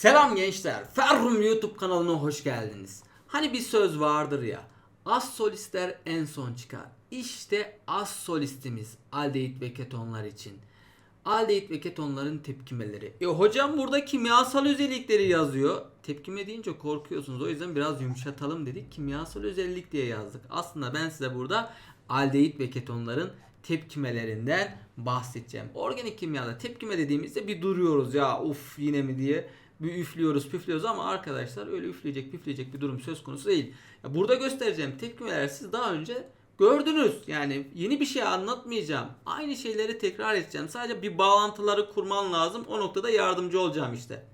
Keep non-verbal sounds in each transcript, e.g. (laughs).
Selam gençler. Ferrum YouTube kanalına hoş geldiniz. Hani bir söz vardır ya. Az solistler en son çıkar. İşte az solistimiz aldehit ve ketonlar için. Aldehit ve ketonların tepkimeleri. E hocam burada kimyasal özellikleri yazıyor. Tepkime deyince korkuyorsunuz. O yüzden biraz yumuşatalım dedik. Kimyasal özellik diye yazdık. Aslında ben size burada aldehit ve ketonların tepkimelerinden bahsedeceğim. Organik kimyada tepkime dediğimizde bir duruyoruz ya uf yine mi diye bir üflüyoruz püflüyoruz ama arkadaşlar öyle üfleyecek püfleyecek bir durum söz konusu değil. Ya burada göstereceğim tepkimeler siz daha önce gördünüz. Yani yeni bir şey anlatmayacağım. Aynı şeyleri tekrar edeceğim. Sadece bir bağlantıları kurman lazım. O noktada yardımcı olacağım işte.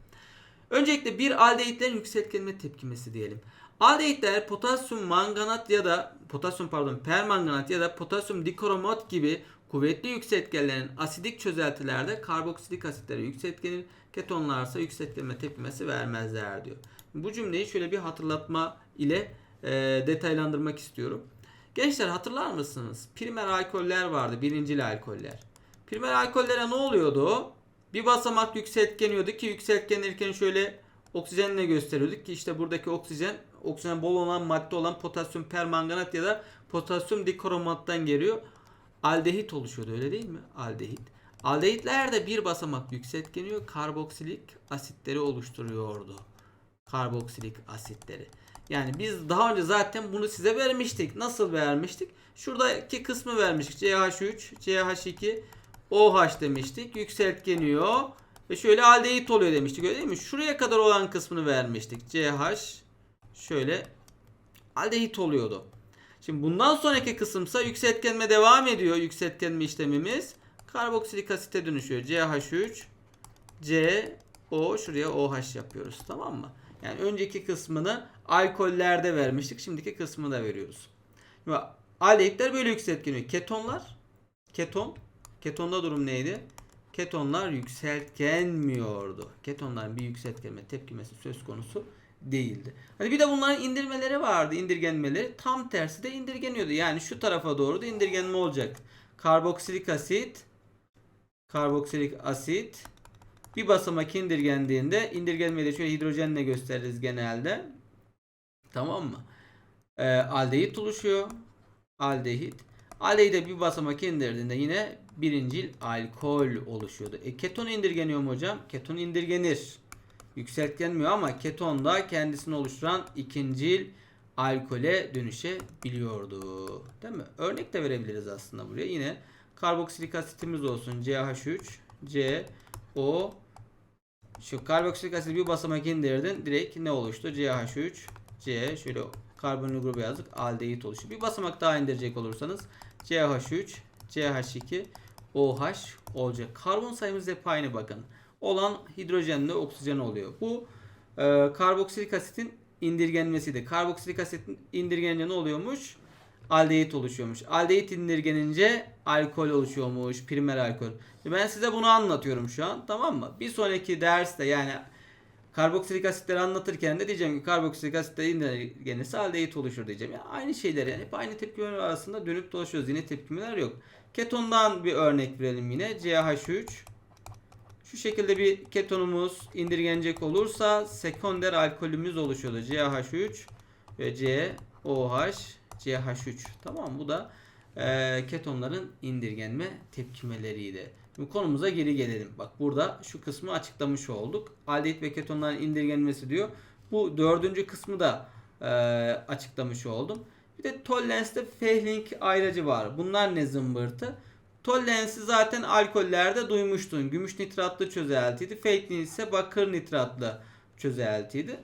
Öncelikle bir aldehitlerin yükseltgenme tepkimesi diyelim. Aldehitler potasyum manganat ya da potasyum pardon permanganat ya da potasyum dikromat gibi kuvvetli yükseltgenlerin asidik çözeltilerde karboksilik asitlere yükseltgenir, ketonlarsa yükseltgenme tepkimesi vermezler diyor. Bu cümleyi şöyle bir hatırlatma ile e, detaylandırmak istiyorum. Gençler hatırlar mısınız? Primer alkoller vardı, birincil alkoller. Primer alkollere ne oluyordu? Bir basamak yükseltgeniyordu ki yükseltgenirken şöyle oksijenle gösteriyorduk ki işte buradaki oksijen oksijen bol olan madde olan potasyum permanganat ya da potasyum dikromattan geliyor. Aldehit oluşuyordu öyle değil mi? Aldehit. Aldehitler de bir basamak yükseltgeniyor. Karboksilik asitleri oluşturuyordu. Karboksilik asitleri. Yani biz daha önce zaten bunu size vermiştik. Nasıl vermiştik? Şuradaki kısmı vermiştik. CH3, CH2, OH demiştik. Yükseltgeniyor. Ve şöyle aldehit oluyor demiştik öyle değil mi? Şuraya kadar olan kısmını vermiştik. CH şöyle aldehit oluyordu. Şimdi bundan sonraki kısımsa yükseltgenme devam ediyor. Yükseltgenme işlemimiz. Karboksilik asite dönüşüyor. CH3 C O şuraya OH yapıyoruz. Tamam mı? Yani önceki kısmını alkollerde vermiştik. Şimdiki kısmını da veriyoruz. Şimdi aldehitler böyle yükseltgeniyor. Ketonlar keton ketonda durum neydi? Ketonlar yükseltgenmiyordu. Ketonların bir yükseltgenme tepkimesi söz konusu değildi. Hani bir de bunların indirmeleri vardı, indirgenmeleri. Tam tersi de indirgeniyordu. Yani şu tarafa doğru da indirgenme olacak. Karboksilik asit, karboksilik asit bir basamak indirgendiğinde indirgenmeyi de şöyle hidrojenle gösteririz genelde. Tamam mı? Ee, aldehit oluşuyor. Aldehit. Aldehide bir basamak indirdiğinde yine birincil alkol oluşuyordu. E keton indirgeniyor mu hocam? Keton indirgenir yükseltgenmiyor ama keton da kendisini oluşturan ikincil alkole dönüşebiliyordu. Değil mi? Örnek de verebiliriz aslında buraya. Yine karboksilik asitimiz olsun. CH3, C, O şu karboksilik asit bir basamak indirdin. Direkt ne oluştu? CH3, C şöyle karbonil grubu yazdık. Aldehit oluşuyor. Bir basamak daha indirecek olursanız CH3, CH2, OH olacak. Karbon sayımız hep aynı bakın olan hidrojenle oksijen oluyor. Bu e, karboksilik asitin indirgenmesiydi. Karboksilik asitin indirgenince ne oluyormuş? Aldehit oluşuyormuş. Aldehit indirgenince alkol oluşuyormuş. Primer alkol. Ben size bunu anlatıyorum şu an. Tamam mı? Bir sonraki derste yani karboksilik asitleri anlatırken de diyeceğim ki karboksilik asitleri indirgenirse aldehit oluşur diyeceğim. Yani aynı şeyler yani hep aynı tepkimeler arasında dönüp dolaşıyoruz. Yine tepkimeler yok. Ketondan bir örnek verelim yine. CH3 şu şekilde bir ketonumuz indirgenecek olursa sekonder alkolümüz oluşuyordu. CH3 ve COH CH3. Tamam bu da e, ketonların indirgenme tepkimeleriydi. Şimdi konumuza geri gelelim. Bak burada şu kısmı açıklamış olduk. Aldehit ve ketonların indirgenmesi diyor. Bu dördüncü kısmı da e, açıklamış oldum. Bir de Tollens'te Fehling ayracı var. Bunlar ne zımbırtı? Tollensi zaten alkollerde duymuştun. Gümüş nitratlı çözeltiydi. Feytlin ise bakır nitratlı çözeltiydi.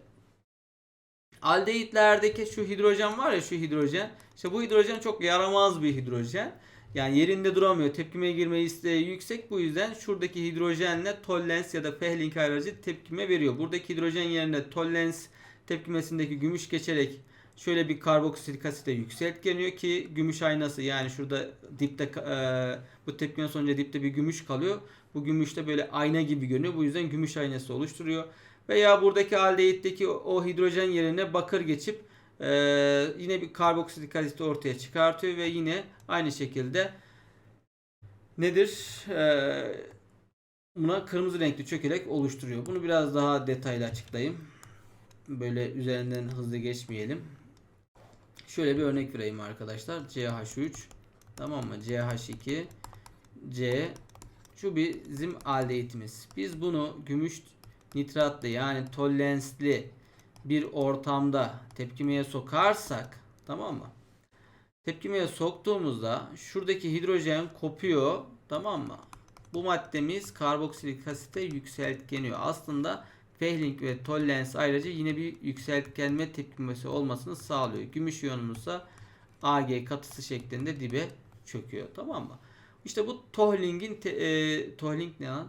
Aldehitlerdeki şu hidrojen var ya şu hidrojen. İşte bu hidrojen çok yaramaz bir hidrojen. Yani yerinde duramıyor. Tepkime girme isteği yüksek. Bu yüzden şuradaki hidrojenle tollens ya da Fehling ayracı tepkime veriyor. Buradaki hidrojen yerine tollens tepkimesindeki gümüş geçerek şöyle bir karboksilik asite yükseltgeniyor ki gümüş aynası yani şurada dipte e, bu tepkime sonucu dipte bir gümüş kalıyor. Bu gümüş de böyle ayna gibi görünüyor. Bu yüzden gümüş aynası oluşturuyor. Veya buradaki aldehitteki o, hidrojen yerine bakır geçip e, yine bir karboksilik asite ortaya çıkartıyor ve yine aynı şekilde nedir? E, buna kırmızı renkli çökelek oluşturuyor. Bunu biraz daha detaylı açıklayayım. Böyle üzerinden hızlı geçmeyelim. Şöyle bir örnek vereyim arkadaşlar. CH3 tamam mı? CH2 C şu bizim aldehitimiz. Biz bunu gümüş nitratlı yani tollensli bir ortamda tepkimeye sokarsak tamam mı? Tepkimeye soktuğumuzda şuradaki hidrojen kopuyor tamam mı? Bu maddemiz karboksilik asite yükseltkeniyor. Aslında Fehling ve Tollens ayrıca yine bir yükseltgenme tepkimesi olmasını sağlıyor. Gümüş iyonumuzsa Ag katısı şeklinde dibe çöküyor. Tamam mı? İşte bu Tohling'in e, Tohling ne lan?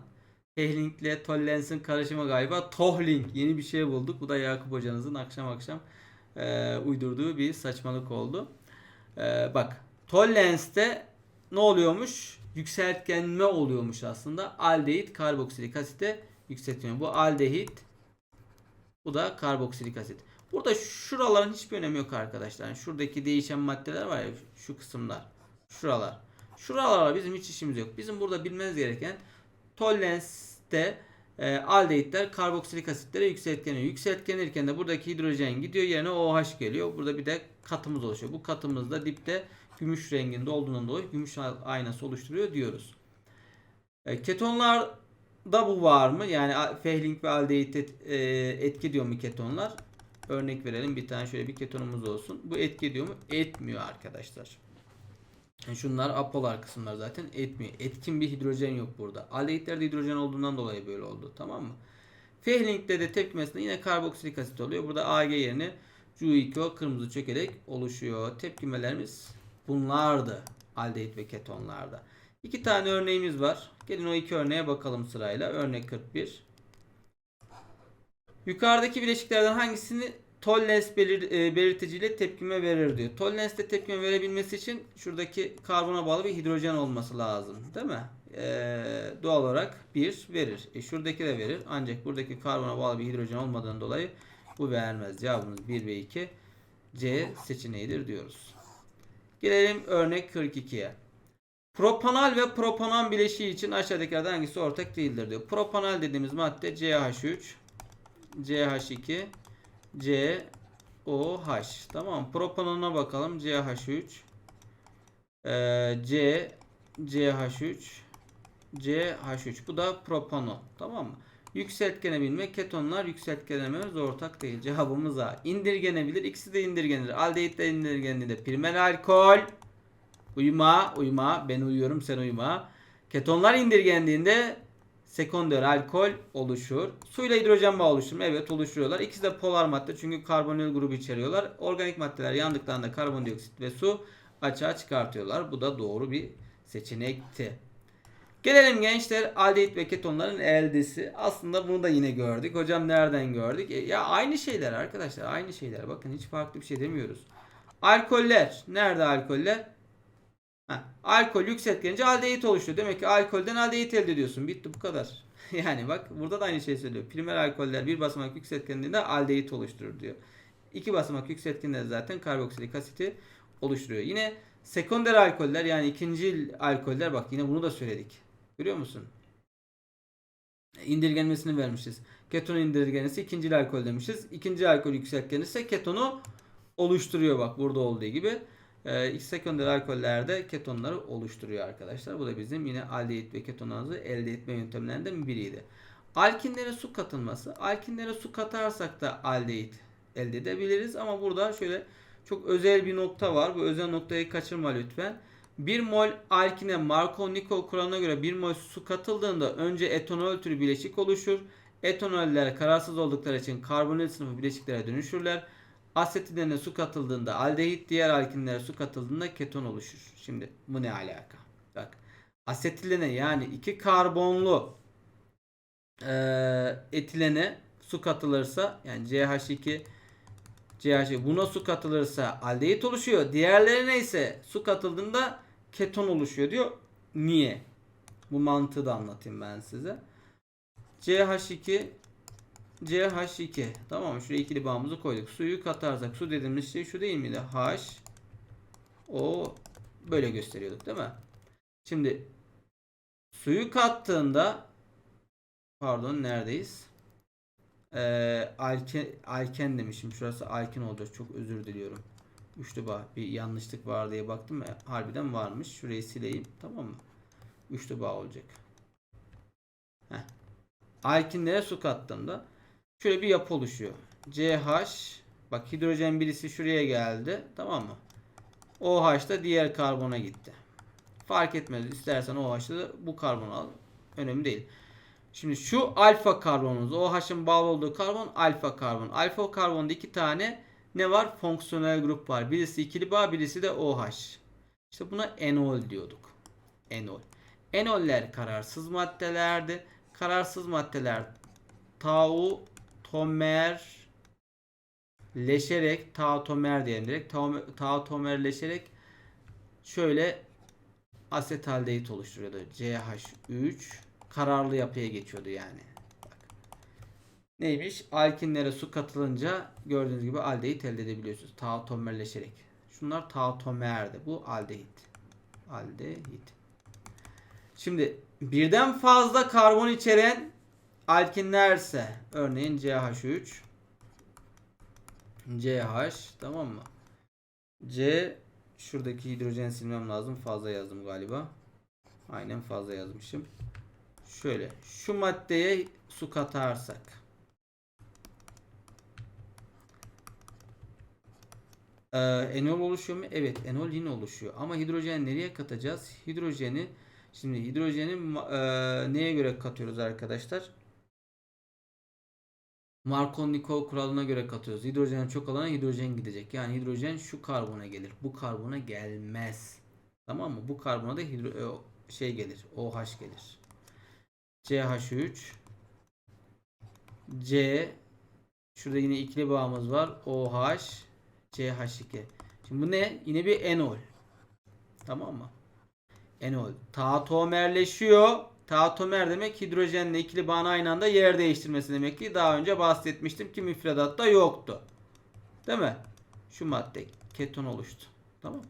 Fehling ile Tollens'in karışımı galiba. Tohling yeni bir şey bulduk. Bu da Yakup hocanızın akşam akşam e, uydurduğu bir saçmalık oldu. E, bak Tollens'te ne oluyormuş? Yükseltgenme oluyormuş aslında. Aldehit karboksilik asite yükseltiyor. Bu aldehit bu da karboksilik asit. Burada şuraların hiçbir önemi yok arkadaşlar. Şuradaki değişen maddeler var ya şu kısımlar. Şuralar. Şuralarla bizim hiç işimiz yok. Bizim burada bilmeniz gereken Tollens'te e, aldehitler karboksilik asitlere yükseltleniyor. Yükseltlenirken de buradaki hidrojen gidiyor yerine OH geliyor. Burada bir de katımız oluşuyor. Bu katımız da dipte gümüş renginde olduğundan dolayı gümüş aynası oluşturuyor diyoruz. E, ketonlar da bu var mı? Yani Fehling ve aldehit et, e, etki diyor mu ketonlar? Örnek verelim bir tane şöyle bir ketonumuz olsun. Bu etki ediyor mu? Etmiyor arkadaşlar. Yani şunlar apolar kısımlar zaten etmiyor. Etkin bir hidrojen yok burada. Aldehitlerde hidrojen olduğundan dolayı böyle oldu. Tamam mı? Fehling'de de tepkimesinde yine karboksilik asit oluyor. Burada Ag yerine Cu2O kırmızı çökelek oluşuyor. Tepkimelerimiz bunlardı. Aldehit ve ketonlarda. İki tane örneğimiz var. Gelin o iki örneğe bakalım sırayla. Örnek 41. Yukarıdaki bileşiklerden hangisini Tollens belir, e, belirticiyle tepkime verir diyor. Tollens'te tepkime verebilmesi için şuradaki karbona bağlı bir hidrojen olması lazım. Değil mi? E, doğal olarak 1 verir. E, şuradaki de verir. Ancak buradaki karbona bağlı bir hidrojen olmadığından dolayı bu vermez. Cevabımız 1 ve 2 C seçeneğidir diyoruz. Gelelim örnek 42'ye. Propanal ve propanan bileşiği için aşağıdakilerden hangisi ortak değildir diyor. Propanal dediğimiz madde CH3, CH2, COH. Tamam. Propanona bakalım. CH3, ee, C, CH3, CH3. Bu da propanon. Tamam mı? Yükseltgenebilme, ketonlar yükseltgenememiz ortak değil. Cevabımız A. İndirgenebilir. İkisi de indirgenir. Aldehit de indirgenir. Primer alkol Uyuma, uyuma. Ben uyuyorum, sen uyuma. Ketonlar indirgendiğinde sekonder alkol oluşur. Suyla hidrojen bağı oluşur mu? Evet oluşturuyorlar. İkisi de polar madde çünkü karbonil grubu içeriyorlar. Organik maddeler yandıklarında karbondioksit ve su açığa çıkartıyorlar. Bu da doğru bir seçenekti. Gelelim gençler aldehit ve ketonların eldesi. Aslında bunu da yine gördük. Hocam nereden gördük? E, ya aynı şeyler arkadaşlar. Aynı şeyler. Bakın hiç farklı bir şey demiyoruz. Alkoller. Nerede alkoller? Ha, alkol yükseltgenince aldehit oluşuyor. Demek ki alkolden aldehit elde ediyorsun. Bitti bu kadar. (laughs) yani bak burada da aynı şey söylüyor. Primer alkoller bir basamak yükseltgenliğinde aldehit oluşturur diyor. İki basamak yükseltgenliğinde zaten karboksilik asiti oluşturuyor. Yine sekonder alkoller yani ikinci alkoller bak yine bunu da söyledik. Görüyor musun? İndirgenmesini vermişiz. Keton indirgenmesi ikinci alkol demişiz. İkinci alkol yükseltgenisi ketonu oluşturuyor bak burada olduğu gibi e, sekonder alkollerde ketonları oluşturuyor arkadaşlar. Bu da bizim yine aldehit ve ketonazı elde etme yöntemlerinden biriydi. Alkinlere su katılması. Alkinlere su katarsak da aldehit elde edebiliriz ama burada şöyle çok özel bir nokta var. Bu özel noktayı kaçırma lütfen. 1 mol alkine Markov-Nikol kuralına göre 1 mol su katıldığında önce etanol türü bileşik oluşur. Etanoller kararsız oldukları için karbonil sınıfı bileşiklere dönüşürler. Asetilene su katıldığında aldehit, diğer alkinlere su katıldığında keton oluşur. Şimdi bu ne alaka? Bak asetilene yani iki karbonlu e, etilene su katılırsa yani CH2 CH2 buna su katılırsa aldehit oluşuyor. Diğerlerine ise su katıldığında keton oluşuyor diyor. Niye? Bu mantığı da anlatayım ben size. CH2 CH2. Tamam mı? Şuraya ikili bağımızı koyduk. Suyu katarsak su dediğimiz şey şu değil miydi? H O böyle gösteriyorduk değil mi? Şimdi suyu kattığında pardon neredeyiz? Ee, alken, alken demişim. Şurası alken olacak. Çok özür diliyorum. Üçlü bağ. Bir yanlışlık var diye baktım. Harbiden varmış. Şurayı sileyim. Tamam mı? Üçlü bağ olacak. Heh. Alkinlere su kattığımda şöyle bir yapı oluşuyor. CH bak hidrojen birisi şuraya geldi. Tamam mı? OH da diğer karbona gitti. Fark etmez. İstersen OH'da da bu karbonu al. Önemli değil. Şimdi şu alfa karbonumuz. OH'ın bağlı olduğu karbon alfa karbon. Alfa karbonda iki tane ne var? Fonksiyonel grup var. Birisi ikili bağ, birisi de OH. İşte buna enol diyorduk. Enol. Enoller kararsız maddelerdi. Kararsız maddeler tau tomer leşerek tautomer diyelim direkt tautomerleşerek şöyle asetaldehit oluşturuyordu. CH3 kararlı yapıya geçiyordu yani. Neymiş? Alkinlere su katılınca gördüğünüz gibi aldehit elde edebiliyorsunuz. Tautomerleşerek. Şunlar tautomerdi. Bu aldehit. Aldehit. Şimdi birden fazla karbon içeren alkinlerse örneğin CH3 CH tamam mı? C şuradaki hidrojen silmem lazım. Fazla yazdım galiba. Aynen fazla yazmışım. Şöyle şu maddeye su katarsak Ee, enol oluşuyor mu? Evet, enol yine oluşuyor. Ama hidrojen nereye katacağız? Hidrojeni şimdi hidrojeni e, neye göre katıyoruz arkadaşlar? Markovnikov kuralına göre katıyoruz. Hidrojen çok olana hidrojen gidecek. Yani hidrojen şu karbona gelir. Bu karbona gelmez. Tamam mı? Bu karbona da hidro e, şey gelir. OH gelir. CH3 C Şurada yine ikili bağımız var. OH CH2. Şimdi bu ne? Yine bir enol. Tamam mı? Enol. Tautomerleşiyor. Tautomer demek hidrojenle ikili bağın aynı anda yer değiştirmesi demek ki daha önce bahsetmiştim ki müfredatta yoktu. Değil mi? Şu madde keton oluştu. Tamam?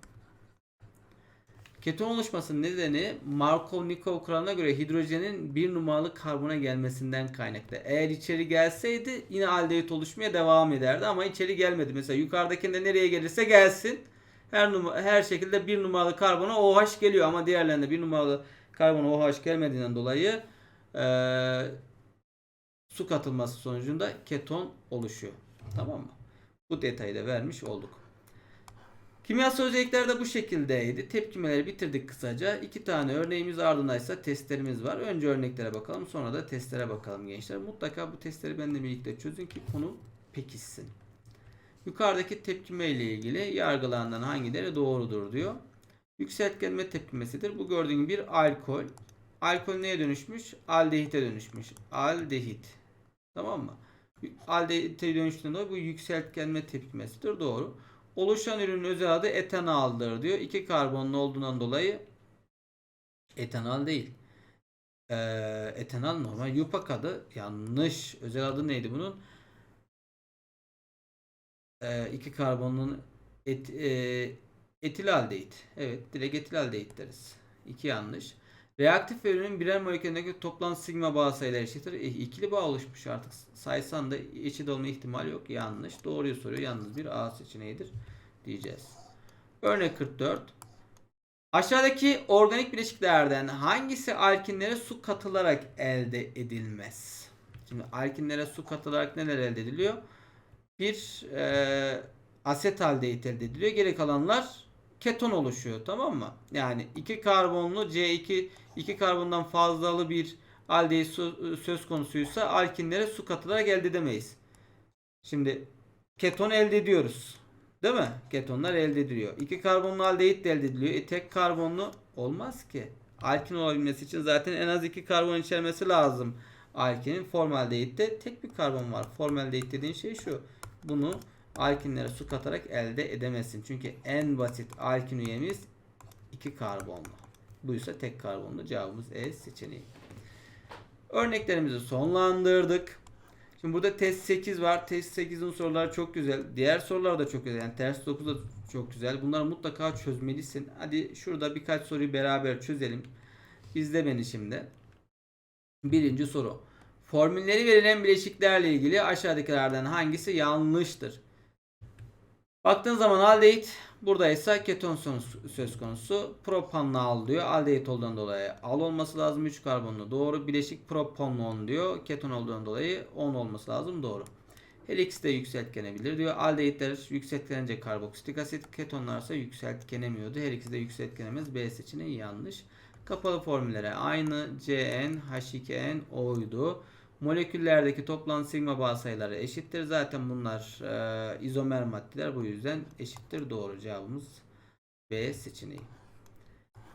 Keton oluşmasının nedeni Markov-Nikov kuralına göre hidrojenin bir numaralı karbona gelmesinden kaynaklı. Eğer içeri gelseydi yine aldehit oluşmaya devam ederdi ama içeri gelmedi. Mesela yukarıdakinde nereye gelirse gelsin her her şekilde bir numaralı karbona OH geliyor ama diğerlerinde bir numaralı karbona OH gelmediğinden dolayı eee, su katılması sonucunda keton oluşuyor. Tamam mı? Bu detayı da vermiş olduk. Kimyasal özellikler de bu şekildeydi. Tepkimeleri bitirdik kısaca. İki tane örneğimiz ardından ise testlerimiz var. Önce örneklere bakalım sonra da testlere bakalım gençler. Mutlaka bu testleri benimle birlikte çözün ki konu pekişsin. Yukarıdaki tepkime ile ilgili yargılanan hangileri doğrudur diyor. Yükseltgenme tepkimesidir. Bu gördüğün bir alkol. Alkol neye dönüşmüş? Aldehite dönüşmüş. Aldehit. Tamam mı? Aldehite dönüştüğünde bu yükseltgenme tepkimesidir. Doğru. Oluşan ürünün özel adı etanaldır diyor. İki karbonlu olduğundan dolayı etanal değil. Ee, etanal normal yupak adı. Yanlış. Özel adı neydi bunun? Ee, iki karbonun et, e, etilaldehit. Evet direkt etilaldehit deriz. İki yanlış. Reaktif ürünün birer molekülündeki toplam sigma bağ sayıları eşittir. E, ikili bağ oluşmuş artık. Saysan da eşit olma ihtimali yok. Yanlış. Doğruyu soruyor. Yalnız bir A seçeneğidir diyeceğiz. Örnek 44. Aşağıdaki organik bileşiklerden hangisi alkinlere su katılarak elde edilmez? Şimdi alkinlere su katılarak neler elde ediliyor? Bir e, asetaldehit elde ediliyor. Geri kalanlar keton oluşuyor. Tamam mı? Yani iki karbonlu C2 iki karbondan fazlalı bir aldehit su- söz konusuysa alkinlere su katılarak elde edemeyiz. Şimdi keton elde ediyoruz. Değil mi? Ketonlar elde ediliyor. İki karbonlu aldehit de elde ediliyor. E tek karbonlu olmaz ki. Alkin olabilmesi için zaten en az iki karbon içermesi lazım. Alkinin formaldehitte tek bir karbon var. Formaldehit dediğin şey şu. Bunu alkinlere su katarak elde edemezsin. Çünkü en basit alkin üyemiz iki karbonlu. Buysa tek karbonlu. Cevabımız E seçeneği. Örneklerimizi sonlandırdık. Şimdi burada test 8 var. Test 8'in soruları çok güzel. Diğer sorular da çok güzel. Yani ters 9 da çok güzel. Bunları mutlaka çözmelisin. Hadi şurada birkaç soruyu beraber çözelim. İzle beni şimdi. Birinci soru. Formülleri verilen bileşiklerle ilgili aşağıdakilerden hangisi yanlıştır? Baktığın zaman aldehit buradaysa keton söz- konusu. Propanla al diyor. Aldehit olduğundan dolayı al olması lazım. 3 karbonlu doğru. Bileşik propanla 10 diyor. Keton olduğundan dolayı 10 olması lazım. Doğru. Her ikisi de yükseltgenebilir diyor. Aldehitler yükseltgenince karboksitik asit, ketonlarsa yükseltgenemiyordu. Her ikisi de yükseltgenemez. B seçeneği yanlış. Kapalı formüllere aynı CN, H2N, O'ydu. Moleküllerdeki toplam sigma bağ sayıları eşittir. Zaten bunlar e, izomer maddeler. Bu yüzden eşittir. Doğru cevabımız B seçeneği.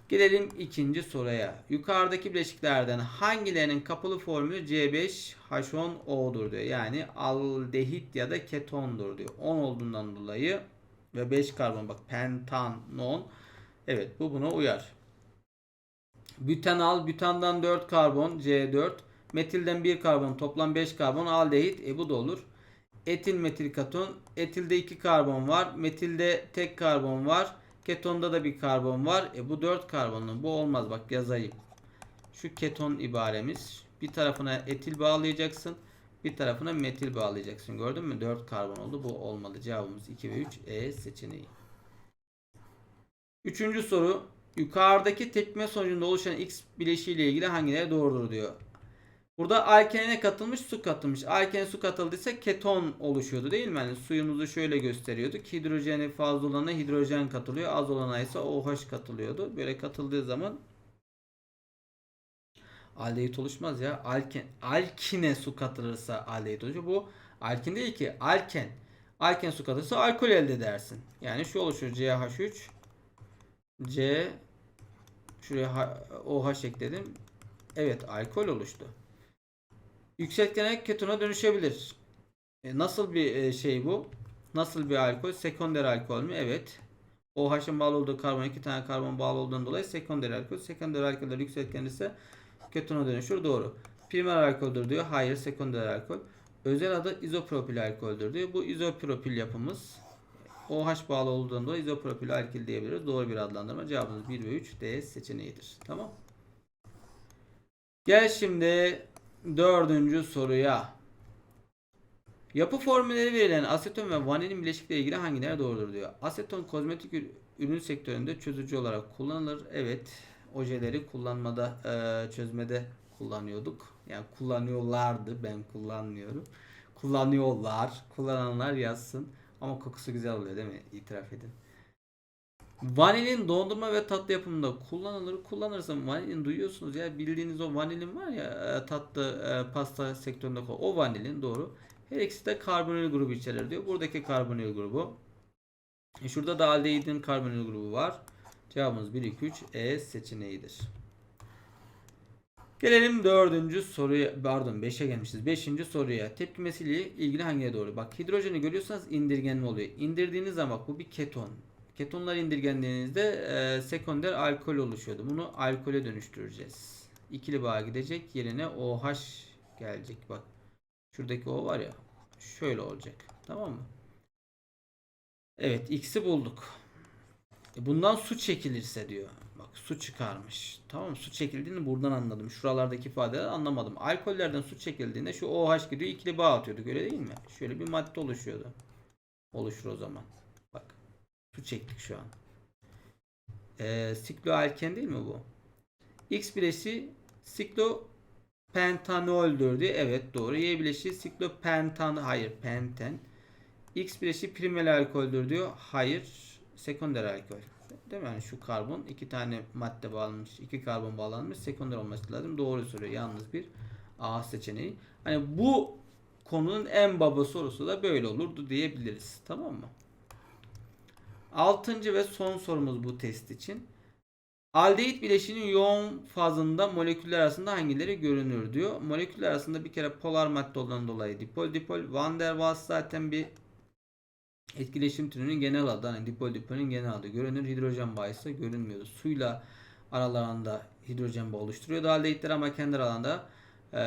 Gelelim ikinci soruya. Yukarıdaki bileşiklerden hangilerinin kapalı formülü C5H10O'dur diyor. Yani aldehit ya da ketondur diyor. 10 olduğundan dolayı ve 5 karbon bak pentanon. Evet bu buna uyar. Bütanal, bütandan 4 karbon C4, metilden 1 karbon toplam 5 karbon aldehit e bu da olur. Etil metil katon, etilde 2 karbon var, metilde tek karbon var, ketonda da bir karbon var. E bu 4 karbonlu. Bu olmaz bak yazayım. Şu keton ibaremiz. Bir tarafına etil bağlayacaksın. Bir tarafına metil bağlayacaksın. Gördün mü? 4 karbon oldu. Bu olmadı. Cevabımız 2 ve 3 E seçeneği. Üçüncü soru. Yukarıdaki tepkime sonucunda oluşan X bileşiği ile ilgili hangileri doğrudur diyor. Burada alkene ne katılmış? Su katılmış. Alkene su katıldıysa keton oluşuyordu değil mi? Yani suyumuzu şöyle gösteriyorduk. Hidrojeni fazla olana hidrojen katılıyor. Az olana ise OH katılıyordu. Böyle katıldığı zaman aldehit oluşmaz ya. Alken, alkine su katılırsa aldehit oluşuyor. Bu alkin değil ki. Alken. Alken su katılırsa alkol elde edersin. Yani şu oluşur. CH3 C şuraya OH ekledim. Evet alkol oluştu. Yükseltgene ketona dönüşebilir. E, nasıl bir e, şey bu? Nasıl bir alkol? Sekonder alkol mü? Evet. OH'ın bağlı olduğu karbon iki tane karbon bağlı olduğundan dolayı sekonder alkol. Sekonder alkoller yükseltgen ise ketona dönüşür. Doğru. Primer alkoldür diyor. Hayır. Sekonder alkol. Özel adı izopropil alkoldür diyor. Bu izopropil yapımız OH bağlı olduğundan dolayı izopropil alkil diyebiliriz. Doğru bir adlandırma. Cevabımız 1 ve 3 D seçeneğidir. Tamam. Gel şimdi dördüncü soruya. Yapı formülleri verilen aseton ve vanilin bileşikle ilgili hangileri doğrudur diyor. Aseton kozmetik ür- ürün sektöründe çözücü olarak kullanılır. Evet, ojeleri kullanmada, e, çözmede kullanıyorduk. Yani kullanıyorlardı. Ben kullanmıyorum. Kullanıyorlar. Kullananlar yazsın. Ama kokusu güzel oluyor değil mi? İtiraf edin. Vanilin dondurma ve tatlı yapımında kullanılır. Kullanırsam vanilin duyuyorsunuz ya bildiğiniz o vanilin var ya e, tatlı e, pasta sektöründe o vanilin doğru. Her ikisi de karbonil grubu içerir diyor. Buradaki karbonil grubu. E, Şurada da aldehidin karbonil grubu var. Cevabımız 1 2 3 E seçeneğidir. Gelelim dördüncü soruya, pardon 5'e gelmişiz. Beşinci soruya. Tepkimesiyle ilgili hangiye doğru? Bak hidrojeni görüyorsanız indirgenme oluyor. İndirdiğiniz zaman bu bir keton. Ketonlar indirgendiğinizde e, sekonder alkol oluşuyordu. Bunu alkole dönüştüreceğiz. İkili bağ gidecek yerine OH gelecek. Bak şuradaki O var ya şöyle olacak. Tamam mı? Evet X'i bulduk. E, Bundan su çekilirse diyor. Bak su çıkarmış. Tamam? Su çekildiğini buradan anladım. Şuralardaki ifadeleri anlamadım. Alkollerden su çekildiğinde şu OH gidiyor ikili bağ atıyorduk öyle değil mi? Şöyle bir madde oluşuyordu. Oluşur o zaman. Su çektik şu an. Ee, sikloalken değil mi bu? X bileşiği siklopentanoldür diye. Evet doğru. Y bileşiği siklopentan. Hayır penten. X bileşiği primer alkoldür diyor. Hayır. Sekonder alkol. Değil mi? Yani şu karbon iki tane madde bağlanmış, iki karbon bağlanmış, sekonder olması lazım. Doğru soruyor. Yalnız bir A seçeneği. Hani bu konunun en baba sorusu da böyle olurdu diyebiliriz. Tamam mı? Altıncı ve son sorumuz bu test için. Aldehit bileşiğinin yoğun fazında moleküller arasında hangileri görünür diyor. Moleküller arasında bir kere polar madde olduğundan dolayı dipol dipol. Van der Waals zaten bir etkileşim türünün genel adı. Hani dipol dipolün genel adı. Görünür hidrojen bağı ise görünmüyordu. Suyla aralarında hidrojen bağı oluşturuyordu aldehitler ama kendi aralarında e,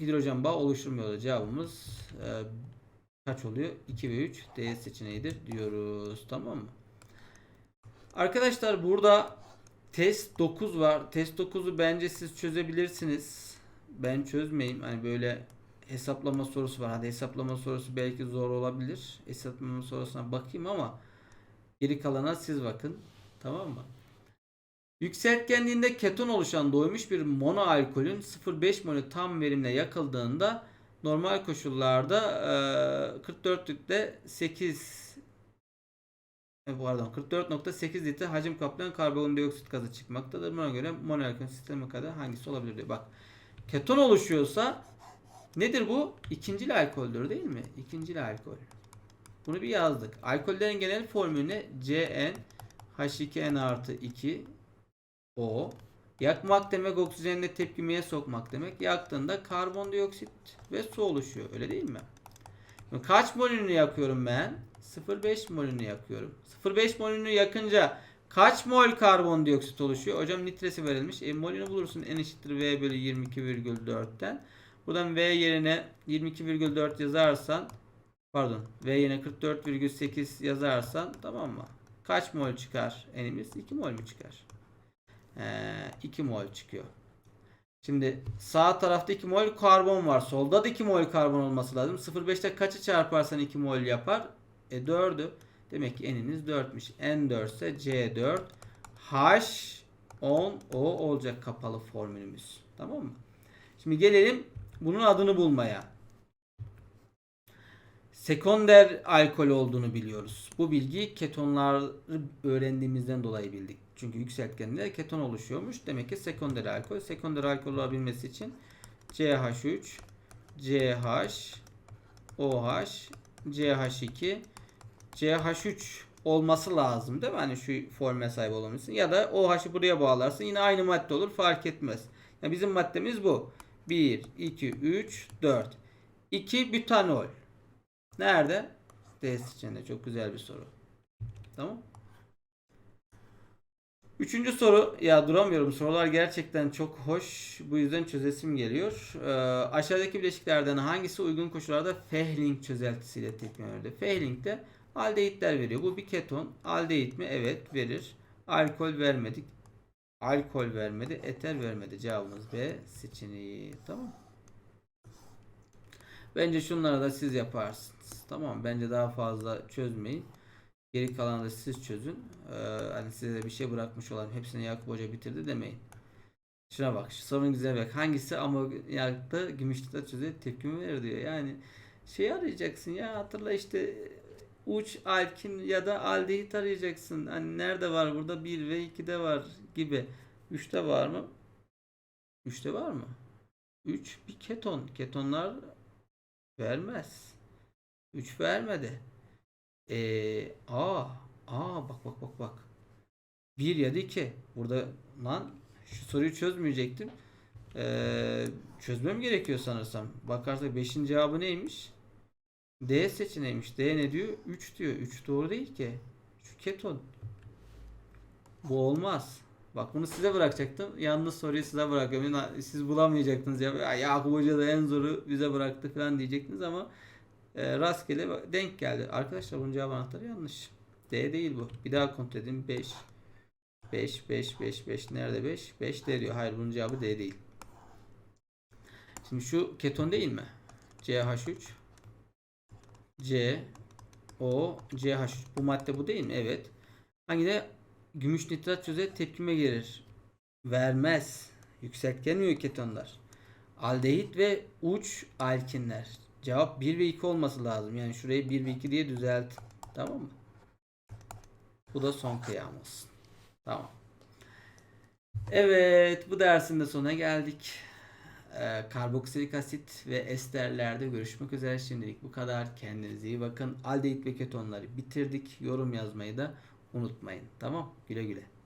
hidrojen bağı oluşturmuyordu. Cevabımız e, kaç oluyor? 2 ve 3 D seçeneğidir diyoruz. Tamam mı? Arkadaşlar burada test 9 var. Test 9'u bence siz çözebilirsiniz. ben çözmeyeyim. Hani böyle hesaplama sorusu var. Hadi hesaplama sorusu belki zor olabilir. Hesaplama sorusuna bakayım ama geri kalana siz bakın. Tamam mı? Yükseltgenliğinde keton oluşan doymuş bir monoalkolün 0,5 molü tam verimle yakıldığında normal koşullarda eee, 44'lükte 8 e, pardon 44.8 litre hacim kaplayan karbondioksit gazı çıkmaktadır. Buna göre monoalkol sistemi kadar hangisi olabilir diyor. Bak keton oluşuyorsa nedir bu? İkincil alkoldür değil mi? İkincil alkol. Bunu bir yazdık. Alkollerin genel formülü ne? CN H2N artı 2 O. Yakmak demek oksijenle tepkimeye sokmak demek. Yaktığında karbondioksit ve su oluşuyor. Öyle değil mi? Şimdi Kaç molünü yakıyorum ben? 0,5 molünü yakıyorum. 0,5 molünü yakınca kaç mol karbondioksit oluşuyor? Hocam litresi verilmiş. E, molünü bulursun n eşittir V bölü 22,4'ten. Buradan V yerine 22,4 yazarsan pardon V yerine 44,8 yazarsan tamam mı? Kaç mol çıkar n'imiz? 2 mol mü çıkar? Ee, 2 mol çıkıyor. Şimdi sağ tarafta 2 mol karbon var. Solda da 2 mol karbon olması lazım. 0,5'te kaçı çarparsan 2 mol yapar? E 4'ü. Demek ki n'iniz 4'müş. N 4 ise C4 H 10 O olacak kapalı formülümüz. Tamam mı? Şimdi gelelim bunun adını bulmaya. Sekonder alkol olduğunu biliyoruz. Bu bilgiyi ketonları öğrendiğimizden dolayı bildik. Çünkü yükseltgeninde keton oluşuyormuş. Demek ki sekonder alkol. Sekonder alkol olabilmesi için CH3, CH, OH, CH2, CH3 olması lazım değil mi? Hani şu forme sahip olması. Ya da OH'ı buraya bağlarsın. Yine aynı madde olur fark etmez. Yani bizim maddemiz bu. 1, 2, 3, 4. 2 butanol. Nerede? D seçeneğinde. Çok güzel bir soru. Tamam. Üçüncü soru. Ya duramıyorum. Sorular gerçekten çok hoş. Bu yüzden çözesim geliyor. Ee, aşağıdaki bileşiklerden hangisi uygun koşullarda Fehling çözeltisiyle tepkime verdi? Fehling'de aldehitler veriyor. Bu bir keton. Aldehit mi? Evet verir. Alkol vermedik. Alkol vermedi. Eter vermedi. Cevabımız B seçeneği. Tamam. Bence şunları da siz yaparsınız. Tamam. Bence daha fazla çözmeyin. Geri kalanı da siz çözün. Ee, hani size bir şey bırakmış olan hepsini Yakup Hoca bitirdi demeyin. Şuna bak. Şu sorunun güzel bak. Hangisi amoniyakta gümüşlükte çözer tepkimi verir diyor. Yani şey arayacaksın ya hatırla işte uç alkin ya da aldehit arayacaksın. Hani nerede var burada 1 ve 2'de var gibi. 3'te var mı? 3'te var mı? 3 bir keton. Ketonlar vermez. 3 vermedi. Ee, aa, aa bak bak bak bak. 1 ya da 2. Burada lan şu soruyu çözmeyecektim. Ee, çözmem gerekiyor sanırsam. Bakarsak 5'in cevabı neymiş? D seçeneğiymiş. D ne diyor? 3 diyor. 3 doğru değil ki. Şu keton. Bu olmaz. Bak bunu size bırakacaktım. Yalnız soruyu size bırakıyorum. Siz bulamayacaktınız ya. ya Yakup Hoca da en zoru bize bıraktı falan diyecektiniz ama e, rastgele denk geldi. Arkadaşlar bunun cevap anahtarı yanlış. D değil bu. Bir daha kontrol edin. 5 5 5 5 5 nerede 5? 5 D diyor. Hayır bunun cevabı D değil. Şimdi şu keton değil mi? CH3 C O CH3 bu madde bu değil mi? Evet. Hangi de gümüş nitrat çöze tepkime gelir. Vermez. Yükseltgen ketonlar. Aldehit ve uç alkinler. Cevap 1 ve 2 olması lazım. Yani şurayı 1 ve 2 diye düzelt. Tamam mı? Bu da son kıyam olsun. Tamam. Evet bu dersin de sonuna geldik. Ee, karboksilik asit ve esterlerde görüşmek üzere. Şimdilik bu kadar. Kendinize iyi bakın. Aldehit ve ketonları bitirdik. Yorum yazmayı da unutmayın. Tamam. Güle güle.